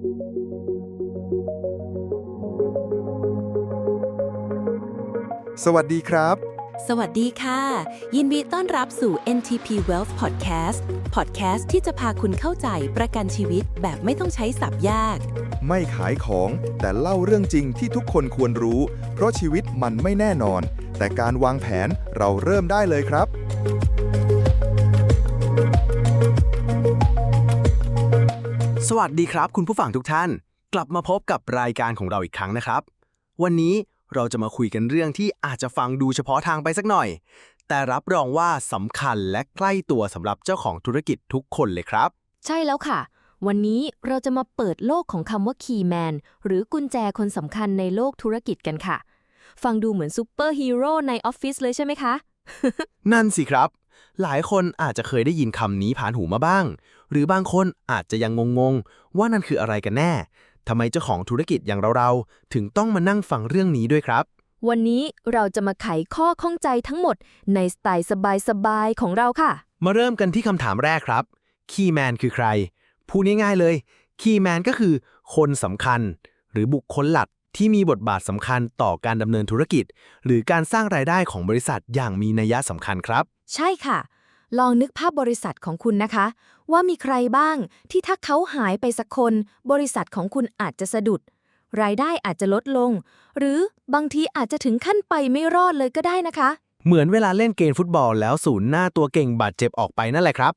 สวัสดีครับ สวัสดีค่ะ ยินดีต้อนรับสู่ NTP Wealth Podcast Podcast ที่จะพาคุณเข้าใจประกันชีวิตแบบไม่ต้องใช้สับยาก ไม่ขายของแต่เล่าเรื่องจริงที่ทุกคนควรรู้ เพราะชีวิตมันไม่แน่นอน แต่การวางแผนเราเริ่มได้เลยครับ สวัสดีครับ คุณผู้ฟังทุกท่าน กลับมาพบกับรายการของเราอีกครั้งนะครับ วันนี้เราจะมาคุยกันเรื่องที่อาจจะฟังดูเฉพาะทางไปสักหน่อย แต่รับรองว่าสำคัญและใกล้ตัวสำหรับเจ้าของธุรกิจทุกคนเลยครับ ใช่แล้วค่ะ วันนี้เราจะมาเปิดโลกของคำว่า Key Man หรือกุญแจคนสำคัญในโลกธุรกิจกันค่ะ ฟังดูเหมือนซูเปอร์ฮีโร่ในออฟฟิศเลยใช่ไหมคะ นั่นสิครับ หลายคนอาจจะเคยได้ยินคำนี้ผ่านหูมาบ้าง หรือบางคนอาจจะยังงงๆ ว่านั่นคืออะไรกันแน่ทำไมเจ้าของธุรกิจอย่างเราๆ ถึงต้องมานั่งฟังเรื่องนี้ด้วยครับ วันนี้เราจะมาไขข้อข้องใจทั้งหมดในสไตล์สบายๆ ของเราค่ะ มาเริ่มกันที่คำถามแรกครับ Keyman คือใคร พูดง่ายๆเลย Keyman ก็คือ คนสำคัญ หรือบุคคลหลักที่มีบทบาทสำคัญต่อการดำเนินธุรกิจ หรือการสร้างรายได้ของบริษัทอย่างมีนัยสำคัญครับ ใช่ค่ะ ลองนึกภาพบริษัทของคุณนะคะ ว่ามีใครบ้างที่ถ้าเขาหายไปสักคน บริษัทของคุณอาจจะสะดุด รายได้อาจจะลดลง หรือบางทีอาจจะถึงขั้นไปไม่รอดเลยก็ได้นะคะ เหมือนเวลาเล่นเกมฟุตบอลแล้วศูนย์หน้าตัวเก่งบาดเจ็บออกไปนั่นแหละครับ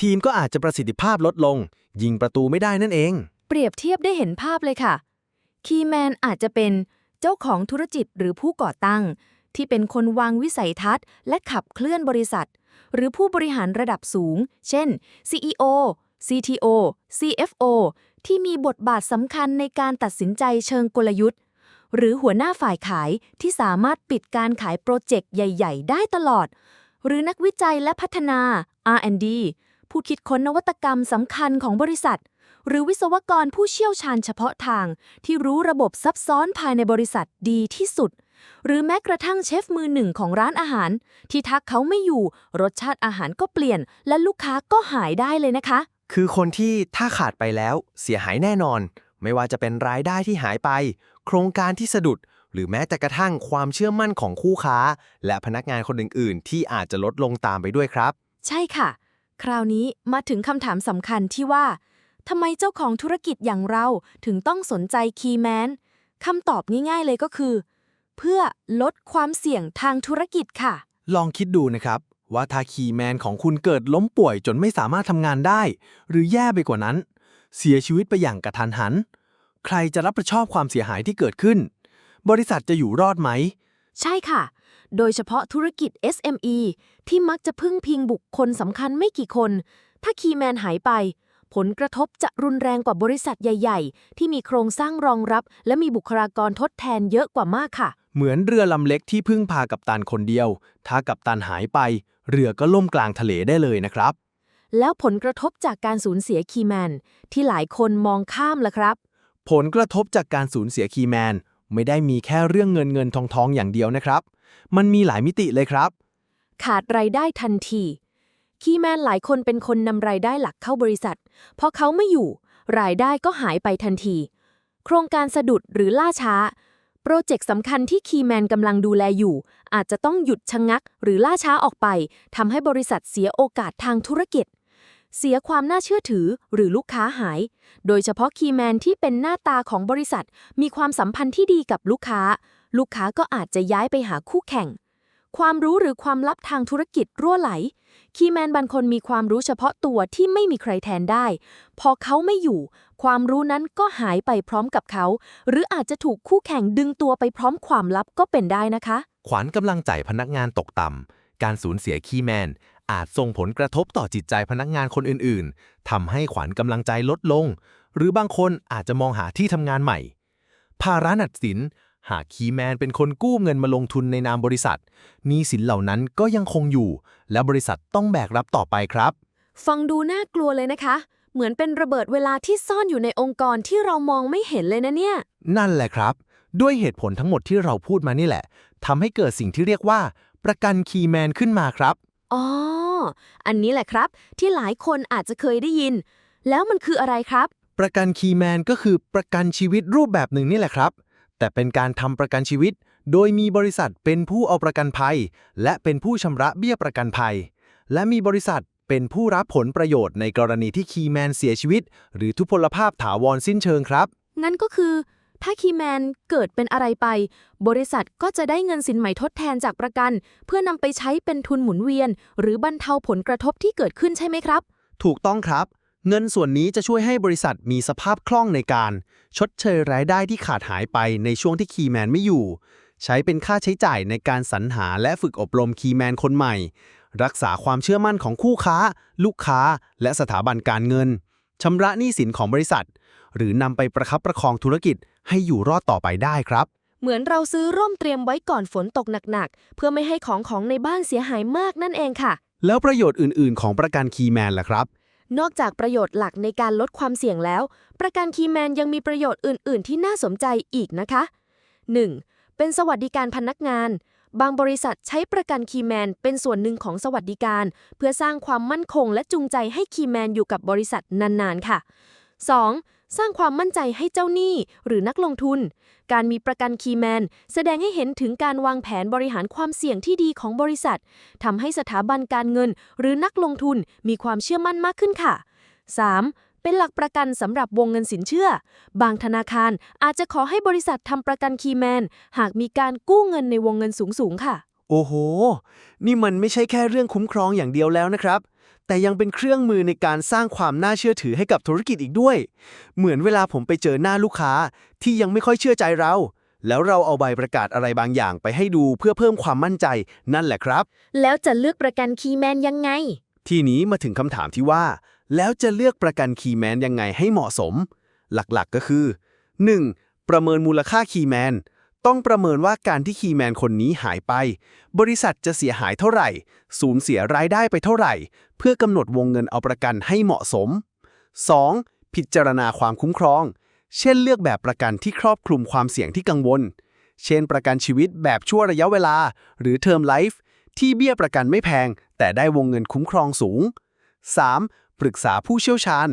ทีมก็อาจจะประสิทธิภาพลดลง ยิงประตูไม่ได้นั่นเอง เปรียบเทียบได้เห็นภาพเลยค่ะ คีย์แมนอาจจะเป็นเจ้าของธุรกิจหรือผู้ก่อตั้ง ที่เป็นคนวางวิสัยทัศน์ และขับเคลื่อนบริษัท หรือผู้บริหารระดับสูง เช่น CEO CTO CFO ที่มีบทบาทสำคัญในการตัดสินใจเชิงกลยุทธ์ หรือหัวหน้าฝ่ายขายที่สามารถปิดการขายโปรเจกต์ใหญ่ ๆ ได้ตลอด หรือนักวิจัยและพัฒนา R&D ผู้คิดค้นนวัตกรรมสำคัญของบริษัท หรือวิศวกรผู้เชี่ยวชาญเฉพาะทาง ที่รู้ระบบซับซ้อนภายในบริษัทดีที่สุด หรือแม้กระทั่งเชฟมือหนึ่งของร้านอาหาร ที่ทักเขาไม่อยู่ รสชาติอาหารก็เปลี่ยน และลูกค้าก็หายได้เลยนะคะ คือคนที่ถ้าขาดไปแล้ว เสียหายแน่นอน ไม่ว่าจะเป็นรายได้ที่หายไป โครงการที่สะดุด หรือแม้แต่กระทั่งความเชื่อมั่นของคู่ค้า และพนักงานคนอื่นๆ ที่อาจจะลดลงตามไปด้วยครับ ใช่ค่ะ คราวนี้มาถึงคำถามสำคัญที่ว่าทำไมเจ้าของธุรกิจอย่างเราถึงต้องสนใจคีย์แมนคำตอบง่ายๆเลยก็คือ เพื่อลดความเสี่ยงทางธุรกิจค่ะ ลองคิดดูนะครับ ว่าถ้าคีย์แมนของคุณเกิดล้มป่วยจนไม่สามารถทำงานได้ หรือแย่ไปกว่านั้น เสียชีวิตไปอย่างกระทันหัน ใครจะรับผิดชอบความเสียหายที่เกิดขึ้น บริษัทจะอยู่รอดไหม ใช่ค่ะ โดยเฉพาะธุรกิจ SME ที่มักจะพึ่งพิงบุคคลสำคัญไม่กี่คน ถ้าคีย์แมนหายไป ผลกระทบจะรุนแรงกว่าบริษัทใหญ่ ๆ ที่มีโครงสร้างรองรับ และมีบุคลากรทดแทนเยอะกว่ามากค่ะ เหมือนเรือลำเล็กที่พึ่งพากัปตันคนเดียว ถ้ากัปตันหายไป เรือก็ล่มกลางทะเลได้เลยนะครับ แล้วผลกระทบจากการสูญเสียคีย์แมน ที่หลายคนมองข้ามล่ะครับ ผลกระทบจากการสูญเสียคีย์แมน ไม่ได้มีแค่เรื่องเงินเงินทองทองอย่างเดียวนะครับ มันมีหลายมิติเลยครับ ขาดรายได้ทันที คีย์แมนหลายคนเป็นคนนำรายได้หลักเข้าบริษัทพอเขาไม่อยู่ รายได้ก็หายไปทันที โครงการสะดุดหรือล่าช้า โปรเจกต์สำคัญที่คีแมนกำลังดูแลอยู่ อาจจะต้องหยุดชะงักหรือล่าช้าออกไปทำให้บริษัทเสียโอกาสทางธุรกิจ เสียความน่าเชื่อถือหรือลูกค้าหาย โดยเฉพาะคีแมนที่เป็นหน้าตาของบริษัท มีความสัมพันธ์ที่ดีกับลูกค้า ลูกค้าก็อาจจะย้ายไปหาคู่แข่ง ความรู้หรือความลับทางธุรกิจรั่วไหล คีย์แมนบางคนมีความรู้เฉพาะตัวที่ไม่มีใครแทนได้ พอเขาไม่อยู่ ความรู้นั้นก็หายไปพร้อมกับเขา หรืออาจจะถูกคู่แข่งดึงตัวไปพร้อมความลับก็เป็นได้นะคะ ขวัญกำลังใจพนักงานตกต่ำ การสูญเสียคีย์แมน อาจส่งผลกระทบต่อจิตใจพนักงานคนอื่นๆทำให้ขวัญกำลังใจลดลง หรือบางคนอาจจะมองหาที่ทำงานใหม่ ภาระหนัดสิน หากคีย์แมนเป็นคนกู้เงินมาลงทุนในนามบริษัทหนี้สินเหล่านั้นก็ยังคงอยู่ และบริษัทต้องแบกรับต่อไปครับ ฟังดูน่ากลัวเลยนะคะ เหมือนเป็นระเบิดเวลาที่ซ่อนอยู่ในองค์กรที่เรามองไม่เห็นเลยนะเนี่ย นั่นแหละครับ ด้วยเหตุผลทั้งหมดที่เราพูดมานี่แหละทำให้เกิดสิ่งที่เรียกว่า ประกันคีย์แมนขึ้นมาครับอ๋อ อันนี้แหละครับ ที่หลายคนอาจจะเคยได้ยิน แล้วมันคืออะไรครับ ประกันคีย์แมนก็คือประกันชีวิตรูปแบบหนึ่งนี่แหละครับ แต่เป็นการทำประกันชีวิต โดยมีบริษัทเป็นผู้เอาประกันภัย และเป็นผู้ชำระเบี้ยประกันภัย และมีบริษัทเป็นผู้รับผลประโยชน์ในกรณีที่คีย์แมนเสียชีวิต หรือทุพพลภาพถาวรสิ้นเชิงครับงั้นก็คือ ถ้าคีย์แมนเกิดเป็นอะไรไป บริษัทก็จะได้เงินสินใหม่ทดแทนจากประกัน เพื่อนำไปใช้เป็นทุนหมุนเวียน หรือบรรเทาผลกระทบที่เกิดขึ้นใช่ไหมครับ ถูกต้องครับ เงินส่วนนี้จะช่วยให้บริษัทมีสภาพคล่องในการ ชดเชยรายได้ที่ขาดหายไปในช่วงที่คีย์แมนไม่อยู่ ใช้เป็นค่าใช้จ่ายในการสรรหาและฝึกอบรมคีย์แมนคนใหม่ รักษาความเชื่อมั่นของคู่ค้า ลูกค้า และสถาบันการเงินชำระหนี้สินของบริษัท หรือนำไปประคับประคองธุรกิจให้อยู่รอดต่อไปได้ครับ เหมือนเราซื้อร่มเตรียมไว้ก่อนฝนตกหนักๆ เพื่อไม่ให้ของของในบ้านเสียหายมากนั่นเองค่ะ แล้วประโยชน์อื่น ๆ ของประกันคีย์แมนล่ะครับ นอกจากประโยชน์หลักในการลดความเสี่ยงแล้ว ประกันคีย์แมนยังมีประโยชน์อื่น ๆ ที่น่าสนใจอีกนะคะ 1. เป็นสวัสดิการพนักงาน บางบริษัทใช้ประกันคีย์แมนเป็นส่วนหนึ่งของสวัสดิการ เพื่อสร้างความมั่นคงและจูงใจให้คีย์แมนอยู่กับบริษัทนาน ๆ ค่ะ 2. สร้างความมั่นใจให้เจ้าหนี้หรือนักลงทุน การมีประกันคีย์แมนแสดงให้เห็นถึงการวางแผนบริหารความเสี่ยงที่ดีของบริษัททำให้สถาบันการเงิน หรือนักลงทุนมีความเชื่อมั่นมากขึ้นค่ะ 3. เป็นหลักประกันสำหรับวงเงินสินเชื่อ บางธนาคารอาจจะขอให้บริษัททำประกันคีย์แมน หากมีการกู้เงินในวงเงินสูงๆค่ะ โอ้โห นี่มันไม่ใช่แค่เรื่องคุ้มครองอย่างเดียวแล้วนะครับ แต่ยังเป็นเครื่องมือในการสร้างความน่าเชื่อถือให้กับธุรกิจอีกด้วย เหมือนเวลาผมไปเจอหน้าลูกค้าที่ยังไม่ค่อยเชื่อใจเรา แล้วเราเอาใบประกาศอะไรบางอย่างไปให้ดูเพื่อเพิ่มความมั่นใจนั่นแหละครับ แล้วจะเลือกประกันคีย์แมนยังไง ทีนี้มาถึงคำถามที่ว่า แล้วจะเลือกประกันคีย์แมนยังไงให้เหมาะสม หลักๆก็คือ 1. ประเมินมูลค่าคีย์แมน ต้องประเมินว่าการที่คีย์แมนคนนี้หายไป บริษัทจะเสียหายเท่าไหร่ สูญเสียรายได้ไปเท่าไหร่ เพื่อกำหนดวงเงินเอาประกันให้เหมาะสม 2. พิจารณาความคุ้มครอง เช่นเลือกแบบประกันที่ครอบคลุมความเสี่ยงที่กังวล เช่น ประกันชีวิตแบบชั่วระยะเวลา หรือเทอมไลฟ์ที่เบี้ยประกันไม่แพง แต่ได้วงเงินคุ้มครองสูง 3. ปรึกษาผู้เชี่ยวชาญ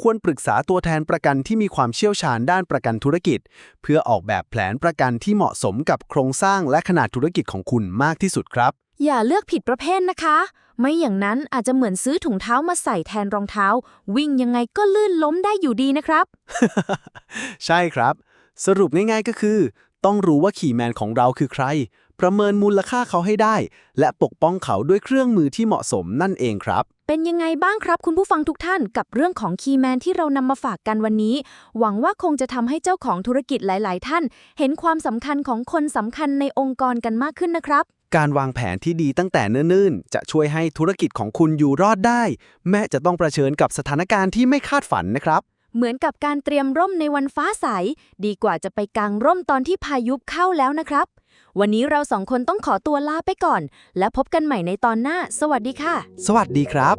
ควรปรึกษาตัวแทนประกันที่มีความเชี่ยวชาญด้านประกันธุรกิจ เพื่อออกแบบแผนประกันที่เหมาะสมกับโครงสร้างและขนาดธุรกิจของคุณมากที่สุดครับ อย่าเลือกผิดประเภทนะคะ ไม่อย่างนั้นอาจจะเหมือนซื้อถุงเท้ามาใส่แทนรองเท้า วิ่งยังไงก็ลื่นล้มได้อยู่ดีนะครับ ใช่ครับ สรุปง่ายๆก็คือ ต้องรู้ว่าขี่แมนของเราคือใคร ประเมินมูลค่าเขาให้ได้ และปกป้องเขาด้วยเครื่องมือที่เหมาะสมนั่นเองครับ เป็นยังไงบ้างครับคุณผู้ฟังทุกท่านกับเรื่องของคีย์แมนที่เรานำมาฝากกันวันนี้ หวังว่าคงจะทำให้เจ้าของธุรกิจหลาย ๆ ท่าน เห็นความสำคัญของคนสำคัญในองค์กรกันมากขึ้นนะครับ การวางแผนที่ดีตั้งแต่เนิ่นๆ จะช่วยให้ธุรกิจของคุณอยู่รอดได้ แม้จะต้องประชิญกับสถานการณ์ที่ไม่คาดฝันนะครับ เหมือนกับการเตรียมร่มในวันฟ้าใส ดีกว่าจะไปกางร่มตอนที่พายุเข้าแล้วนะครับ วันนี้เราสองคนต้องขอตัวลาไปก่อน และพบกันใหม่ในตอนหน้า สวัสดีค่ะ สวัสดีครับ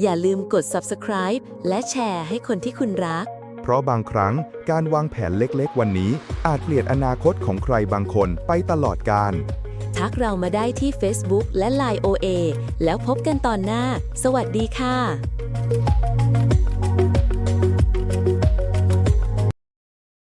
อย่าลืมกด subscribe และแชร์ให้คนที่คุณรัก เพราะบางครั้งการวางแผนเล็กๆ วันนี้ อาจเปลี่ยนอนาคตของใครบางคนไปตลอดกาลทักเรามาได้ที่ Facebook และ Line OA แล้วพบกันตอนหน้า สวัสดีค่ะ